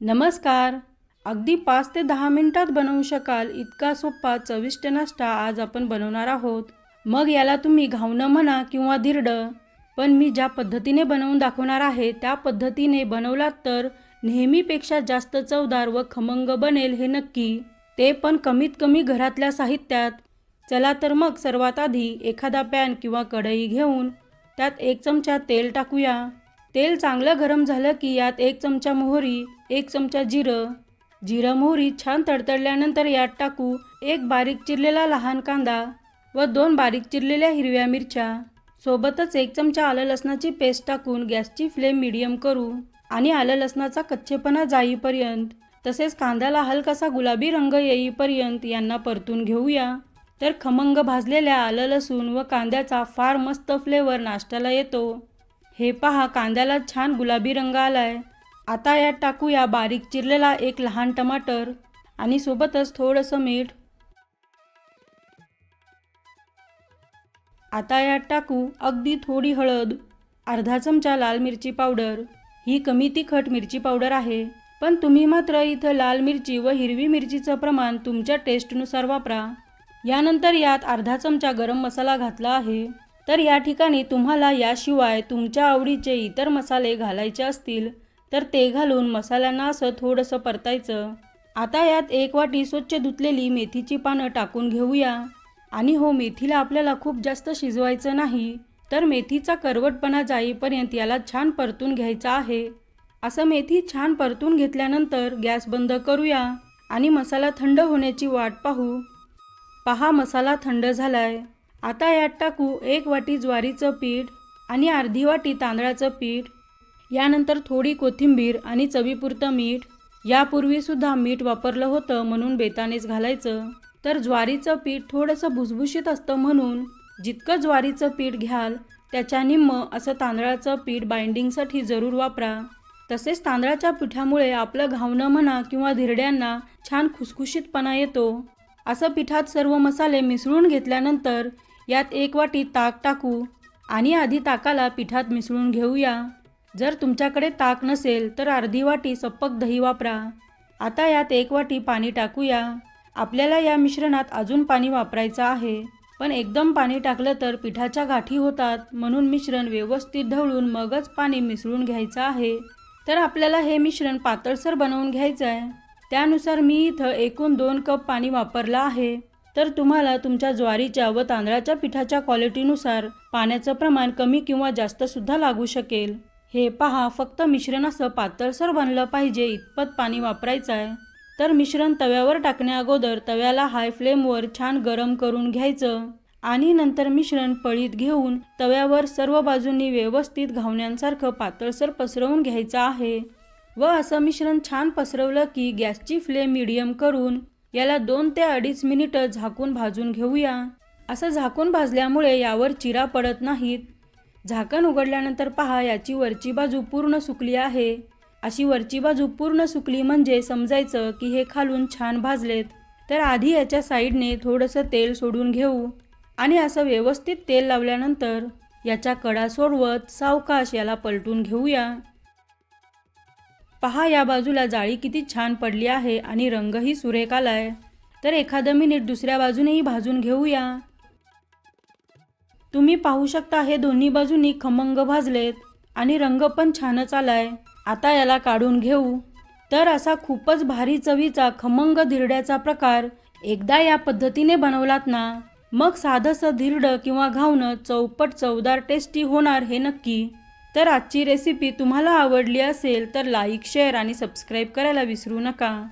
नमस्कार. अगदी पाच ते दहा मिनिटात बनवू शकाल इतका सोपा चविष्ट नाश्ता आज आपण बनवणार आहोत. मग याला तुम्ही घावणं म्हणा किंवा धिरडं पण मी ज्या पद्धतीने बनवून दाखवणार आहे त्या पद्धतीने बनवलात तर नेहमीपेक्षा जास्त चवदार व खमंग बनेल हे नक्की. ते पण कमीत कमी घरातल्या साहित्यात. चला तर मग सर्वात आधी एखादा पॅन किंवा कढई घेऊन त्यात एक चमचा तेल टाकूया. तेल चांगलं गरम झालं की यात एक चमचा मोहरी एक चमचा जिरं. जिरं मोहरी छान तडतडल्यानंतर यात टाकू एक बारीक चिरलेला लहान कांदा व दोन बारीक चिरलेल्या हिरव्या मिरच्या. सोबतच एक चमचा आलं लसणाची पेस्ट टाकून गॅसची फ्लेम मिडियम करू आणि आलं लसणाचा कच्चेपणा जाईपर्यंत तसेच कांद्याला हलकासा गुलाबी रंग येईपर्यंत यांना परतून घेऊया. तर खमंग भाजलेल्या आलं लसूण व कांद्याचा फार मस्त फ्लेवर नाश्त्याला येतो. हे पहा कांद्याला छान गुलाबी रंग आलाय. आता यात टाकूया बारीक चिरलेला एक लहान टमाटर आणि सोबतच थोडंसं मीठ. आता यात टाकू अगदी थोडी हळद अर्धा चमचा लाल मिरची पावडर. ही कमी तिखट मिरची पावडर आहे पण तुम्ही मात्र इथं लाल मिरची व हिरवी मिरचीचं प्रमाण तुमच्या टेस्टनुसार वापरा. यानंतर यात अर्धा चमचा गरम मसाला घातला आहे. तर या ठिकाणी तुम्हाला याशिवाय तुमच्या आवडीचे इतर मसाले घालायचे असतील तर ते घालून मसाल्यांना असं थोडंसं परतायचं. आता यात एक वाटी स्वच्छ धुतलेली मेथीची पानं टाकून घेऊया. आणि हो मेथीला आपल्याला खूप जास्त शिजवायचं नाही तर मेथीचा करवटपणा जाईपर्यंत याला छान परतून घ्यायचा आहे. असं मेथी छान परतून घेतल्यानंतर गॅस बंद करूया आणि मसाला थंड होण्याची वाट पाहू. पहा मसाला थंड झालाय. आता यात टाकू एक वाटी ज्वारीचं पीठ आणि अर्धी वाटी तांदळाचं पीठ. यानंतर थोडी कोथिंबीर आणि चवीपुरतं मीठ यापूर्वीसुद्धा मीठ वापरलं होतं म्हणून बेतानेच घालायचं. तर ज्वारीचं पीठ थोडंसं भुसभुशीत असतं म्हणून जितकं ज्वारीचं पीठ घ्याल त्याच्या निम्म असं तांदळाचं पीठ बाइंडिंगसाठी जरूर वापरा. तसेच तांदळाच्या पिठामुळे आपलं घावणं म्हणा किंवा धिरड्यांना छान खुसखुशीतपणा येतो. असं पिठात सर्व मसाले मिसळून घेतल्यानंतर यात एक वाटी ताक टाकू आणि आधी ताकाला पिठात मिसळून घेऊया. जर तुमच्याकडे ताक नसेल तर अर्धी वाटी सप्पक दही वापरा. आता यात एक वाटी पाणी टाकूया. आपल्याला या मिश्रणात अजून पाणी वापरायचं आहे. पण एकदम पाणी टाकलं तर पिठाच्या गाठी होतात. म्हणून मिश्रण व्यवस्थित ढवळून मगच पाणी मिसळून घ्यायचं आहे. तर आपल्याला हे मिश्रण पातळसर बनवून घ्यायचं आहे त्यानुसार मी इथं एकूण दोन कप पाणी वापरलं आहे. तर तुम्हाला तुमच्या ज्वारीच्या व तांदळाच्या पिठाच्या क्वालिटीनुसार पाण्याचं प्रमाण कमी किंवा जास्तसुद्धा लागू शकेल. हे पहा फक्त मिश्रण असं पातळसर बनलं पाहिजे इतपत पाणी वापरायचं आहे तर मिश्रण तव्यावर टाकण्या अगोदर तव्याला हाय फ्लेमवर छान गरम करून घ्यायचं. आणि नंतर मिश्रण पळीत घेऊन तव्यावर सर्व बाजूंनी व्यवस्थित घावण्यांसारखं पातळसर पसरवून घ्यायचं आहे. व असं मिश्रण छान पसरवलं की गॅसची फ्लेम मिडियम करून याला दोन ते अडीच मिनिटं झाकून भाजून घेऊया. असं झाकून भाजल्यामुळे यावर चिरा पडत नाहीत. झाकण उघडल्यानंतर पहा याची वरची बाजू पूर्ण सुकली आहे. अशी वरची बाजू पूर्ण सुकली म्हणजे समजायचं की हे खालून छान भाजलेत. तर आधी याच्या साईडने थोडंसं तेल सोडून घेऊ. आणि असं व्यवस्थित तेल लावल्यानंतर याच्या कडा सोडवत सावकाश याला पलटून घेऊया. पहा या बाजूला जाळी किती छान पडली आहे आणि रंगही सुरेख आलाय. तर एखादं मिनिट दुसऱ्या बाजूनेही भाजून घेऊया. तुम्ही पाहू शकता हे दोन्ही बाजूनी खमंग भाजलेत आणि रंग पण छानच आलाय. आता याला काढून घेऊ. तर असा खूपच भारी चवीचा खमंग धिरड्याचा प्रकार एकदा या पद्धतीने बनवलात ना मग साधंसं धिरडं किंवा घावणं चौपट चवदार टेस्टी होणार हे नक्की. तर आजची रेसिपी तुम्हाला आवडली असेल तर लाईक शेअर आणि सबस्क्राईब करायला विसरू नका.